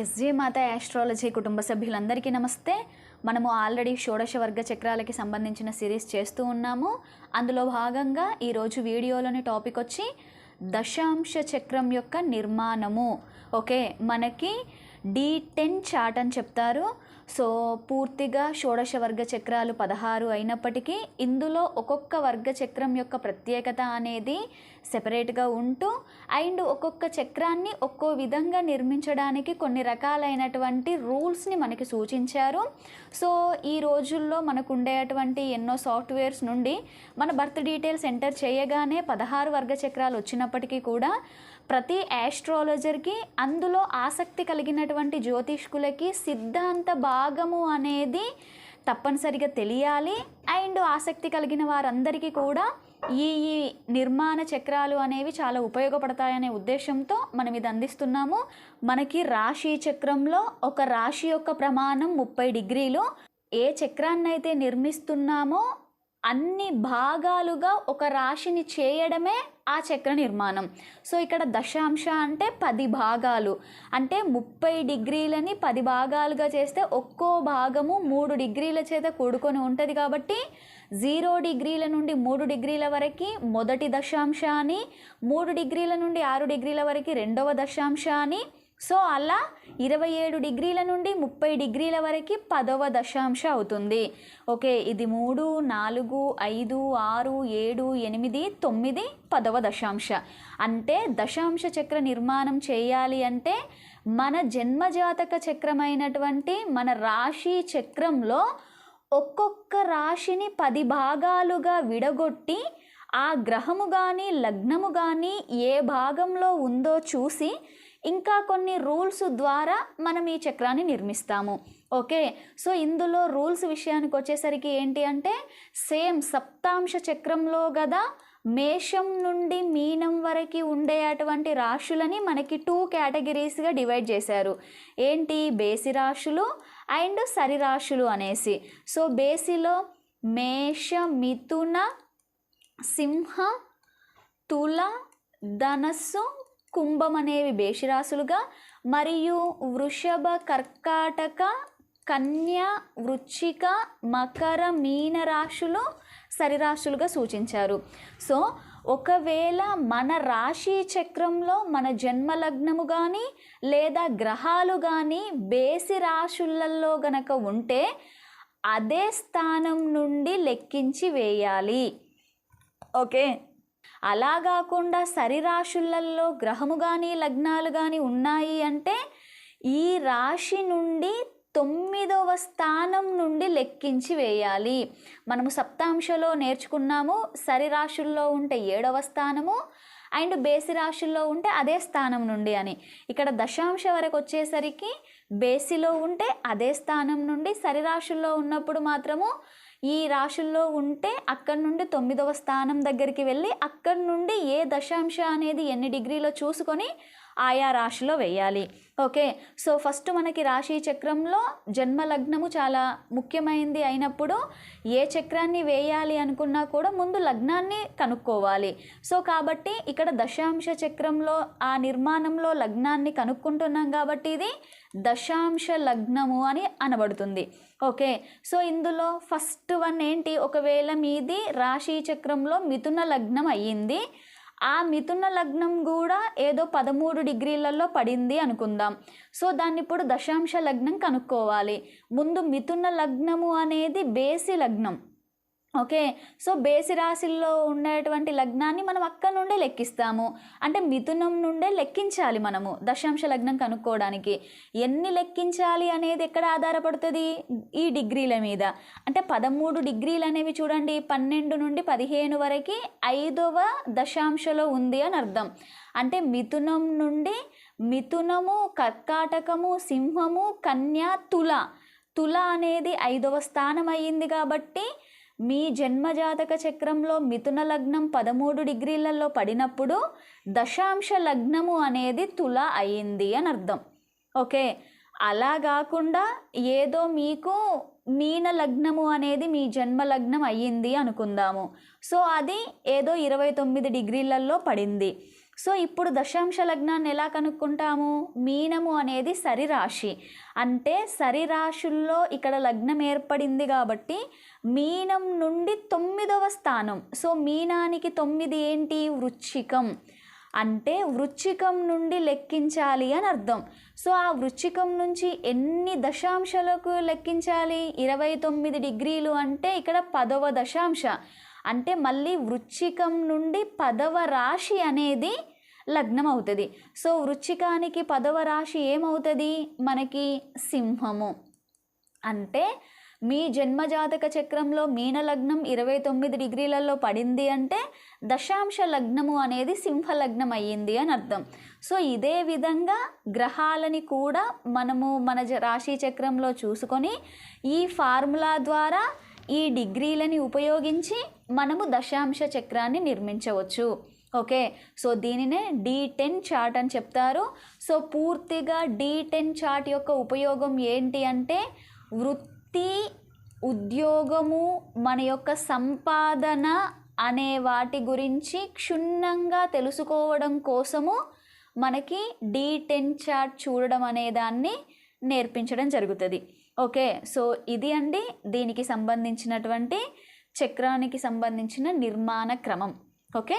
SJ మాత astrology కుటుంబ సభ్యులందరికీ నమస్తే. మనము ఆల్రెడీ షోడశ వర్గ చక్రాలకి సంబంధించిన సిరీస్ చేస్తూ ఉన్నాము. అందులో భాగంగా ఈరోజు వీడియోలోని టాపిక్ వచ్చి దశాంశ చక్రం యొక్క నిర్మాణము. ఓకే మనకి డి టెన్ చార్ట్ అని చెప్తారు. సో పూర్తిగా షోడశ వర్గ చక్రాలు పదహారు అయినప్పటికీ ఇందులో ఒక్కొక్క వర్గ చక్రం యొక్క ప్రత్యేకత అనేది సెపరేట్గా ఉంటూ అండ్ ఒక్కొక్క చక్రాన్ని ఒక్కో విధంగా నిర్మించడానికి కొన్ని రకాలైనటువంటి రూల్స్ని మనకి సూచించారు. సో ఈ రోజుల్లో మనకు ఉండేటువంటి ఎన్నో సాఫ్ట్వేర్స్ నుండి మన బర్త్ డీటెయిల్స్ ఎంటర్ చేయగానే పదహారు వర్గ చక్రాలు వచ్చినప్పటికీ కూడా ప్రతి యాస్ట్రాలజర్కి అందులో ఆసక్తి కలిగినటువంటి జ్యోతిష్కులకి సిద్ధాంత భాగము అనేది తప్పనిసరిగా తెలియాలి. అండ్ ఆసక్తి కలిగిన వారందరికీ కూడా ఈ ఈ నిర్మాణ చక్రాలు అనేవి చాలా ఉపయోగపడతాయనే ఉద్దేశంతో మనం ఇది అందిస్తున్నాము. మనకి రాశి చక్రంలో ఒక రాశి యొక్క ప్రమాణం ముప్పై డిగ్రీలు. ఏ చక్రాన్ని అయితే నిర్మిస్తున్నామో అన్ని భాగాలుగా ఒక రాశిని చేయడమే ఆ చక్ర నిర్మాణం. సో ఇక్కడ దశాంశ అంటే పది భాగాలు. అంటే ముప్పై డిగ్రీలని పది భాగాలుగా చేస్తే ఒక్కో భాగము మూడు డిగ్రీల చేత కూడుకొని ఉంటుంది కాబట్టి జీరో డిగ్రీల నుండి మూడు డిగ్రీల వరకు మొదటి దశాంశ అని మూడు డిగ్రీల నుండి ఆరు డిగ్రీల వరకు రెండవ దశాంశ అని సో అలా ఇరవై ఏడు డిగ్రీల నుండి ముప్పై డిగ్రీల వరకు పదవ దశాంశ అవుతుంది. ఓకే ఇది మూడు నాలుగు ఐదు ఆరు ఏడు ఎనిమిది తొమ్మిది పదవ దశాంశ. అంటే దశాంశ చక్ర నిర్మాణం చేయాలి అంటే మన జన్మజాతక చక్రమైనటువంటి మన రాశి చక్రంలో ఒక్కొక్క రాశిని పది భాగాలుగా విడగొట్టి ఆ గ్రహము కానీ లగ్నము కానీ ఏ భాగంలో ఉందో చూసి ఇంకా కొన్ని రూల్స్ ద్వారా మనం ఈ చక్రాన్ని నిర్మిస్తాము. ఓకే? సో ఇందులో రూల్స్ విషయానికి వచ్చేసరికి ఏంటి అంటే సేమ్ సప్తాంశ చక్రంలో కదా మేషం నుండి మీనం వరకు ఉండే అటువంటి రాశులని మనకి టూ కేటగిరీస్గా డివైడ్ చేశారు. ఏంటి? బేసి రాశులు అండ్ సరి రాశులు అనేసి. సో బేసిలో మేష మిథున సింహ తుల ధనస్సు కుంభం అనేవి బేషిరాశులుగా మరియు వృషభ కర్కాటక కన్య వృచ్చిక మకర మీన రాశులు సరిరాశులుగా సూచించారు. సో ఒకవేళ మన రాశి చక్రంలో మన జన్మలగ్నము కానీ లేదా గ్రహాలు కానీ బేసి రాశులలో గనక ఉంటే అదే స్థానం నుండి లెక్కించి వేయాలి. ఓకే? అలా కాకుండా సరిరాశులలో గ్రహము కానీ లగ్నాలు కానీ ఉన్నాయి అంటే ఈ రాశి నుండి తొమ్మిదవ స్థానం నుండి లెక్కించి వేయాలి. మనము సప్తాంశలో నేర్చుకున్నాము సరిరాశుల్లో ఉంటే ఏడవ స్థానము అండ్ బేసి రాశుల్లో ఉంటే అదే స్థానం నుండి అని. ఇక్కడ దశాంశ వరకు వచ్చేసరికి బేసిలో ఉంటే అదే స్థానం నుండి సరిరాశుల్లో ఉన్నప్పుడు మాత్రము ఈ రాశుల్లో ఉంటే అక్కడి నుండి తొమ్మిదవ స్థానం దగ్గరికి వెళ్ళి అక్కడి నుండి ఏ దశాంశ అనేది ఎన్ని డిగ్రీలో చూసుకొని ఆయా రాశిలో వేయాలి. ఓకే? సో ఫస్ట్ మనకి రాశి చక్రంలో జన్మలగ్నము చాలా ముఖ్యమైనది అయినప్పుడు ఏ చక్రాన్ని వేయాలి అనుకున్నా కూడా ముందు లగ్నాన్ని కనుక్కోవాలి. సో కాబట్టి ఇక్కడ దశాంశ చక్రంలో ఆ నిర్మాణంలో లగ్నాన్ని కనుక్కుంటున్నాం కాబట్టి ఇది దశాంశ లగ్నము అని అనబడుతుంది. ఓకే? సో ఇందులో ఫస్ట్ వన్ ఏంటి? ఒకవేళ మీది రాశి చక్రంలో మిథున లగ్నం అయ్యింది. ఆ మిథున లగ్నం కూడా ఏదో పదమూడు డిగ్రీలలో పడింది అనుకుందాం. సో దాన్ని ఇప్పుడు దశాంశ లగ్నం కనుక్కోవాలి. ముందు మిథున లగ్నము అనేది బేసి లగ్నం. ఓకే. సో బేసి రాశిల్లో ఉండేటువంటి లగ్నాన్ని మనం అక్కడ నుండే లెక్కిస్తాము. అంటే మిథునం నుండే లెక్కించాలి మనము దశాంశ లగ్నం కనుక్కోవడానికి. ఎన్ని లెక్కించాలి అనేది ఎక్కడ ఆధారపడుతుంది? ఈ డిగ్రీల మీద. అంటే పదమూడు డిగ్రీలు అనేవి చూడండి పన్నెండు నుండి పదిహేను వరకు ఐదవ దశాంశలో ఉంది అని అర్థం. అంటే మిథునం నుండి మిథునము కర్కాటకము సింహము కన్యా తుల. తుల అనేది ఐదవ స్థానం అయ్యింది కాబట్టి మీ జన్మజాతక చక్రంలో మిథున లగ్నం పదమూడు డిగ్రీలలో పడినప్పుడు దశాంశ లగ్నము అనేది తుల అయింది అని అర్థం. ఓకే? అలా కాకుండా ఏదో మీకు మీన లగ్నము అనేది మీ జన్మ లగ్నం అయ్యింది అనుకుందాము. సో అది ఏదో ఇరవై తొమ్మిది డిగ్రీలలో పడింది. సో ఇప్పుడు దశాంశ లగ్నాన్ని ఎలా కనుక్కుంటాము? మీనము అనేది సరిరాశి. అంటే సరిరాశుల్లో ఇక్కడ లగ్నం ఏర్పడింది కాబట్టి మీనం నుండి తొమ్మిదవ స్థానం. సో మీనానికి తొమ్మిది ఏంటి? వృచ్చికం. అంటే వృచ్చికం నుండి లెక్కించాలి అని అర్థం. సో ఆ వృచ్చికం నుంచి ఎన్ని దశాంశాలకు లెక్కించాలి? ఇరవై తొమ్మిది డిగ్రీలు అంటే ఇక్కడ పదవ దశాంశ. అంటే మళ్ళీ వృచ్చికం నుండి పదవ రాశి అనేది లగ్నం అవుతుంది సో వృచ్చికానికి పదవ రాశి ఏమవుతుంది? మనకి సింహము. అంటే మీ జన్మజాతక చక్రంలో మీన లగ్నం ఇరవై తొమ్మిది డిగ్రీలలో పడింది అంటే దశాంశ లగ్నము అనేది సింహ లగ్నం అయ్యింది అని అర్థం. సో ఇదే విధంగా గ్రహాలని కూడా మనము మన జ- రాశి చక్రంలో చూసుకొని ఈ ఫార్ములా ద్వారా ఈ డిగ్రీలని ఉపయోగించి మనము దశాంశ చక్రాన్ని నిర్మించవచ్చు. ఓకే? సో దీనినే డి టెన్ చార్ట్ అని చెప్తారు. సో పూర్తిగా డి టెన్ చార్ట్ యొక్క ఉపయోగం ఏంటి అంటే వృత్తి ఉద్యోగము మన యొక్క సంపాదన అనే వాటి గురించి క్షుణ్ణంగా తెలుసుకోవడం కోసము మనకి డి టెన్ చార్ట్ చూడడం అనే దాన్ని నేర్పించడం జరుగుతుంది. ఓకే? సో ఇది అండి దీనికి సంబంధించినటువంటి చక్రానికి సంబంధించిన నిర్మాణ క్రమం. ఓకే?